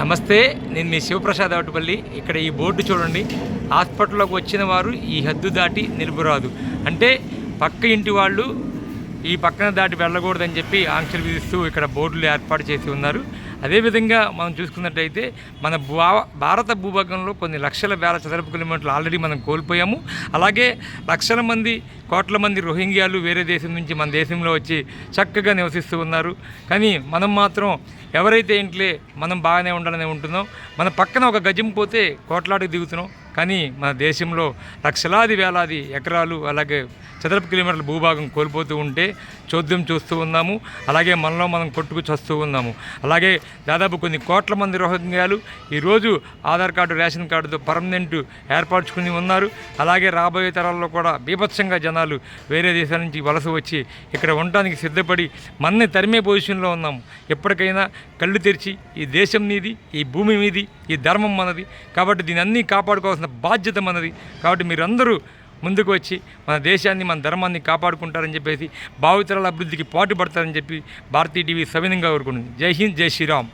నమస్తే నేను మీ శివప్రసాద్ అవటపల్లి ఇక్కడ ఈ బోర్డు చూడండి హాస్పిటల్లోకి వచ్చిన వారు ఈ హద్దు దాటి నిలుపురాదు అంటే పక్క ఇంటి వాళ్ళు ఈ పక్కన దాటి వెళ్ళకూడదని చెప్పి ఆంక్షలు విధిస్తూ ఇక్కడ బోర్డులు ఏర్పాటు చేసి ఉన్నారు. అదేవిధంగా మనం చూసుకున్నట్టయితే మన భారత భూభాగంలో కొన్ని లక్షల వేల చదరపు కిలోమీటర్లు ఆల్రెడీ మనం కోల్పోయాము. అలాగే లక్షల మంది కోట్ల మంది రోహింగ్యాలు వేరే దేశం నుంచి మన దేశంలో వచ్చి చక్కగా నివసిస్తూ ఉన్నారు. కానీ మనం మాత్రం ఎవరైతే ఇంట్లే మనం బాగానే ఉండాలని ఉంటున్నాం. మన పక్కన ఒక గజం పోతే కోట్లాడికి దిగుతున్నాం. కానీ మన దేశంలో లక్షలాది వేలాది ఎకరాలు అలాగే చదరపు కిలోమీటర్ల భూభాగం కోల్పోతూ ఉంటే చోద్యం చూస్తూ ఉన్నాము. అలాగే మనలో మనం కొట్టుకు చస్తూ ఉన్నాము. అలాగే దాదాపు కొన్ని కోట్ల మంది రోహింగ్యాలు ఈరోజు ఆధార్ కార్డు రేషన్ కార్డుతో పర్మనెంట్ ఏర్పరచుకుని ఉన్నారు. అలాగే రాబోయే తరాల్లో కూడా బీభత్సంగా జనాలు వేరే దేశాల నుంచి వలస వచ్చి ఇక్కడ ఉండటానికి సిద్ధపడి మనని తరిమే పొజిషన్లో ఉన్నాము. ఎప్పటికైనా కళ్ళు తెరిచి ఈ దేశం మీది ఈ భూమి మీది ఈ ధర్మం మనది. కాబట్టి దీన్ని అన్నీ కాపాడుకోవాల్సిన బాధ్యత మనది. కాబట్టి మీరందరూ ముందుకు వచ్చి మన దేశాన్ని మన ధర్మాన్ని కాపాడుకుంటారని చెప్పేసి భావితరాల అభివృద్ధికి పాటుపడతారని చెప్పి భారతీయ టీవీ సవినంగా కోరుకుంటుంది. జై హింద్ జై శ్రీరామ్.